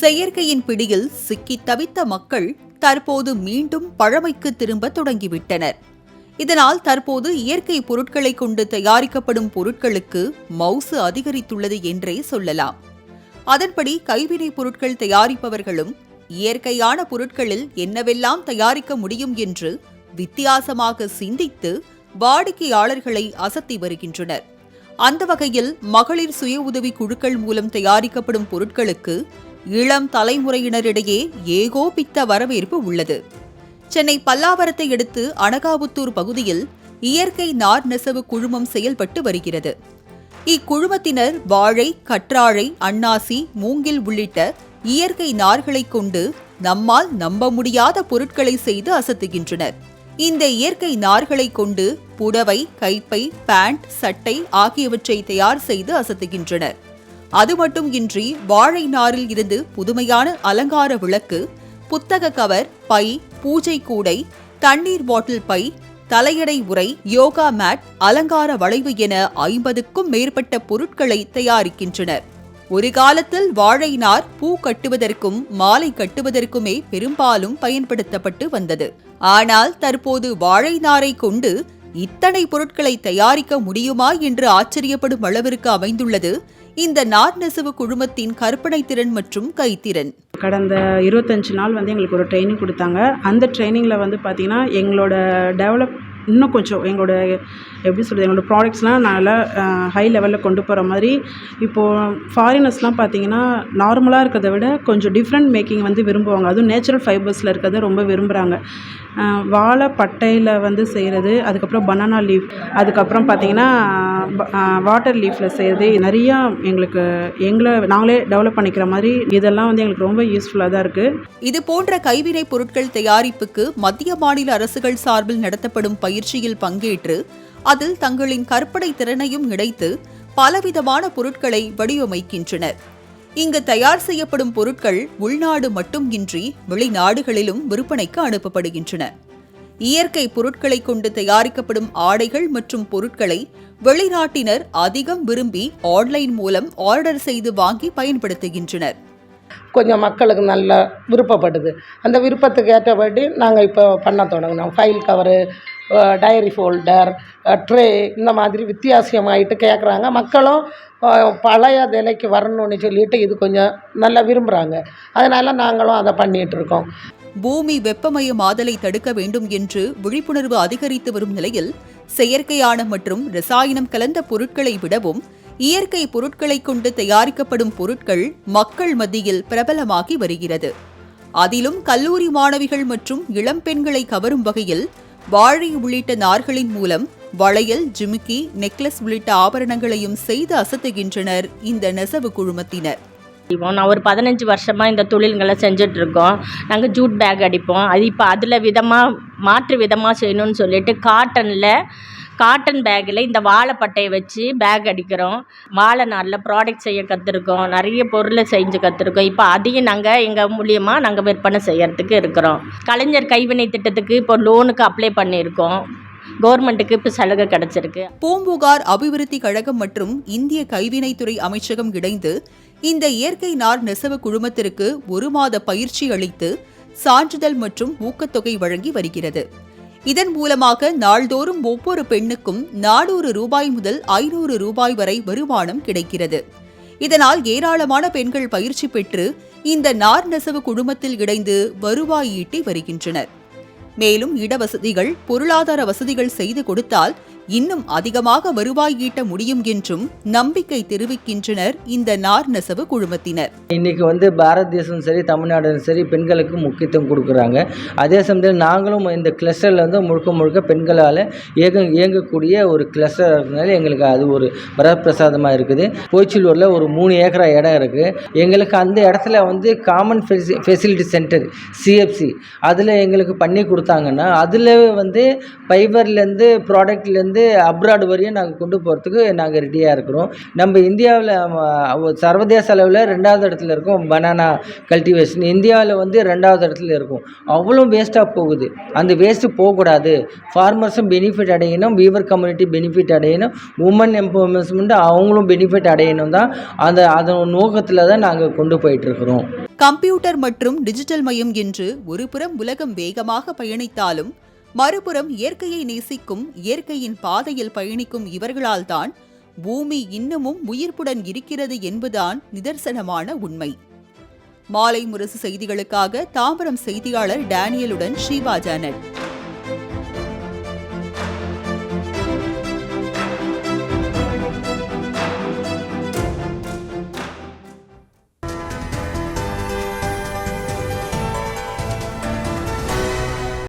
செயற்கையின் பிடியில் சிக்கி தவித்த மக்கள் தற்போது மீண்டும் பழமைக்கு திரும்ப தொடங்கிவிட்டனர். இதனால் தற்போது இயற்கை பொருட்களை கொண்டு தயாரிக்கப்படும் பொருட்களுக்கு மவுசு அதிகரித்துள்ளது என்றே சொல்லலாம். அதன்படி கைவினைப் பொருட்கள் தயாரிப்பவர்களும் இயற்கையான பொருட்களில் என்னவெல்லாம் தயாரிக்க முடியும் என்று வித்தியாசமாக சிந்தித்து வாடிக்கையாளர்களை அசத்தி வருகின்றனர். அந்த வகையில் மகளிர் சுய உதவி குழுக்கள் மூலம் தயாரிக்கப்படும் பொருட்களுக்கு இளம் தலைமுறையினரிடையே ஏகோபித்த வரவேற்பு உள்ளது. சென்னை பல்லாவரத்தை அடுத்து அனகாபுத்தூர் பகுதியில் இயற்கை நார் நெசவு குழுமம் செயல்பட்டு வருகிறது. இக்குழுமத்தினர் வாழை கற்றாழை அன்னாசி மூங்கில் உள்ளிட்ட இயற்கை நார்களைக் கொண்டு நம்மால் நம்ப முடியாத பொருட்களை செய்து அசத்துகின்றனர். இந்த இயற்கை நார்களைக் கொண்டு புடவை கைப்பை பேண்ட் சட்டை ஆகியவற்றை தயார் செய்து அசத்துகின்றனர். அது மட்டும் இன்றி வாழை நாரில் இருந்து புதுமையான அலங்கார விளக்கு புத்தக கவர் பை பூஜை கூடை தண்ணீர் பாட்டில் பை தலையடை உரை யோகா மேட் அலங்கார வளைவு என ஐம்பதுக்கும் மேற்பட்ட பொருட்களை தயாரிக்கின்றனர். ஒரு காலத்தில் வாழை நார் பூ கட்டுவதற்கும் மாலை கட்டுவதற்குமே பெரும்பாலும் பயன்படுத்தப்பட்டு வந்தது. ஆனால் தற்போது வாழை நாரை கொண்டு இத்தனை பொருட்களை தயாரிக்க முடியுமா என்று ஆச்சரியப்படும் அளவிற்கு அமைந்துள்ளது. இந்த நார் நெசவு குழுமத்தின் கற்பனை திறன் மற்றும் கைத்திறன். கடந்த இருபத்தஞ்சு நாள் வந்து எங்களுக்கு ஒரு ட்ரைனிங் கொடுத்தாங்க. அந்த ட்ரைனிங்கில் வந்து பார்த்திங்கன்னா எங்களோட டெவலப் இன்னும் கொஞ்சம் எங்களோட எப்படி சொல்கிறது எங்களோட ப்ராடக்ட்ஸ்லாம் நல்லா ஹை லெவலில் கொண்டு போகிற மாதிரி. இப்போது ஃபாரினர்ஸ்லாம் பார்த்தீங்கன்னா நார்மலாக இருக்கிறத விட கொஞ்சம் டிஃப்ரெண்ட் மேக்கிங் வந்து விரும்புவாங்க. அதுவும் நேச்சுரல் ஃபைபர்ஸில் இருக்கிறத ரொம்ப விரும்புகிறாங்க வாழை பட்டையில் வந்து செய்கிறது அதுக்கப்புறம் பனானா லீஃப் அதுக்கப்புறம் பார்த்தீங்கன்னா வாட்டர் லீஃபில் செய்கிறது நிறையா எங்களுக்கு எங்களை நாங்களே டெவலப் பண்ணிக்கிற மாதிரி இதெல்லாம் வந்து எங்களுக்கு ரொம்ப யூஸ்ஃபுல்லாக தான் இருக்குது இது போன்ற கைவினைப் பொருட்கள் தயாரிப்புக்கு மத்திய மாநில அரசுகள் சார்பில் நடத்தப்படும் பயிர் பயிற்சியில் பங்கேற்று அதில் தங்களின் கற்பனை திறனையும் இணைத்து பலவிதமான பொருட்களை வடிவமைக்கின்றனர். இங்கு தயார் செய்யப்படும் பொருட்கள் உள்நாடு மட்டுமின்றி வெளிநாடுகளிலும் விற்பனைக்கு அனுப்பப்படுகின்றன. இயற்கை பொருட்களை கொண்டு தயாரிக்கப்படும் ஆடைகள் மற்றும் பொருட்களை வெளிநாட்டினர் அதிகம் விரும்பி ஆன்லைன் மூலம் ஆர்டர் செய்து வாங்கி பயன்படுத்துகின்றனர். கொஞ்சம் மக்களுக்கு நல்ல விருப்பப்படுது. அந்த விருப்பத்துக்கு ஏற்றபடி நாங்கள் இப்போ பண்ண தொடங்கினோம். File cover diary folder tray இந்த மாதிரி வித்தியாசமாயிட்டு கேட்குறாங்க மக்களும் பழைய நிலைக்கு வரணும்னு சொல்லிட்டு இது கொஞ்சம் நல்லா விரும்புகிறாங்க அதனால் நாங்களும் அதை பண்ணிகிட்ருக்கோம் பூமி வெப்பமயமாதலை தடுக்க வேண்டும் என்று விழிப்புணர்வு அதிகரித்து வரும் நிலையில் செயற்கையான மற்றும் ரசாயனம் கலந்த பொருட்களை விடவும் இயற்கை பொருட்களைக் கொண்டு தயாரிக்கப்படும் பொருட்கள் மக்கள் மத்தியில் பிரபலமாகி வருகிறது. அதிலும் கல்லூரி மாணவிகள் மற்றும் இளம் பெண்களை கவரும் வகையில் வாழை உள்ளிட்ட நார்களின் மூலம் வளையல் ஜிமிக்கி நெக்லஸ் உள்ளிட்ட ஆபரணங்களையும் செய்து அசத்துகின்றனர் இந்த நெசவு குழுமத்தினர். செய்வோம் நான் ஒரு பதினஞ்சு வருஷமாக இந்த தொழில்களை செஞ்சிட்ருக்கோம். நாங்கள் ஜூட் பேக் அடிப்போம். அது இப்போ அதில் விதமாக மாற்று விதமாக செய்யணும்னு சொல்லிட்டு காட்டனில் காட்டன் பேக்கில் இந்த வாழைப்பட்டையை வச்சு பேக் அடிக்கிறோம். வாழை நாளில் ப்ராடக்ட் செய்ய கற்றுருக்கோம் நிறைய பொருளை செஞ்சு கற்றுருக்கோம் இப்போ அதையும் நாங்கள் எங்கள் மூலியமாக நாங்கள் விற்பனை செய்யறதுக்கு இருக்கிறோம். கலைஞர் கைவினை திட்டத்துக்கு இப்போ லோனுக்கு அப்ளை பண்ணியிருக்கோம். கவர்மெண்ட்டுக்கு இப்போ சலுகை கிடச்சிருக்கு. பூம்புகார் அபிவிருத்தி கழகம் மற்றும் இந்திய கைவினைத்துறை அமைச்சகம் இணைந்து இந்த இயற்கை நார் நெசவு குழுமத்திற்கு ஒரு மாத பயிற்சி அளித்து சான்றிதழ் மற்றும் ஊக்கத்தொகை வழங்கி வருகிறது. இதன் மூலமாக நாள்தோறும் ஒவ்வொரு பெண்ணுக்கும் நானூறு ரூபாய் முதல் ஐநூறு ரூபாய் வரை வருமானம் கிடைக்கிறது. இதனால் ஏராளமான பெண்கள் பயிற்சி பெற்று இந்த நார் நெசவு குழுமத்தில் இணைந்து வருவாய் ஈட்டி வருகின்றனர். மேலும் இடவசதிகள் பொருளாதார வசதிகள் செய்து கொடுத்தால் இன்னும் அதிகமாக வருவாய் ஈட்ட முடியும் என்றும் நம்பிக்கை தெரிவிக்கின்றனர் இந்த நார் நெசவு குழுமத்தினர். இன்னைக்கு வந்து பாரத தேசம் சரி தமிழ்நாடும் சரி பெண்களுக்கு முக்கியத்துவம் கொடுக்குறாங்க. அதே சமயத்தில் நாங்களும் இந்த கிளஸ்டரில் வந்து முழுக்க முழுக்க பெண்களால் இயங்க இயங்கக்கூடிய ஒரு கிளஸ்டர் இருக்கிறதுனால எங்களுக்கு அது ஒரு வரப்பிரசாதமாக இருக்குது. போய்ச்சலூரில் ஒரு மூணு ஏக்கரா இடம் இருக்குது எங்களுக்கு அந்த இடத்துல வந்து காமன் ஃபெசி ஃபெசிலிட்டி சென்டர் சிஎஃப்சி அதில் எங்களுக்கு பண்ணி கொடுத்தாங்கன்னா அதில் வந்து ஃபைபர்லேருந்து ப்ராடக்ட்லேருந்து வந்து அப்ராடு வரையும் நாங்கள் கொண்டு போகிறதுக்கு நாங்கள் ரெடியாக இருக்கிறோம். நம்ம இந்தியாவில் சர்வதேச அளவில் ரெண்டாவது இடத்துல இருக்கோம் பனானா கல்டிவேஷன் இந்தியாவில் வந்து ரெண்டாவது இடத்துல இருக்கும். அவ்வளோ வேஸ்ட்டாக போகுது. அந்த வேஸ்ட்டு போகக்கூடாது. ஃபார்மர்ஸும் பெனிஃபிட் அடையணும். வீவர் கம்யூனிட்டி பெனிஃபிட் அடையணும். உமன் எம்பவர்மெண்ட் அவங்களும் பெனிஃபிட் அடையணும் தான். அந்த அதன் நோக்கத்தில் தான் நாங்கள் கொண்டு போயிட்டுருக்குறோம் கம்ப்யூட்டர் மற்றும் டிஜிட்டல் மயம் என்று ஒருபுறம் உலகம் வேகமாக பயணித்தாலும் மறுபுறம் இயற்கையை நேசிக்கும் இயற்கையின் பாதையில் பயணிக்கும் இவர்களால்தான் பூமி இன்னமும் உயிர்ப்புடன் இருக்கிறது என்பதுதான் நிதர்சனமான உண்மை. மாலை முரசு செய்திகளுக்காக தாம்பரம் செய்தியாளர் டேனியலுடன் ஷீபா ஜானட்.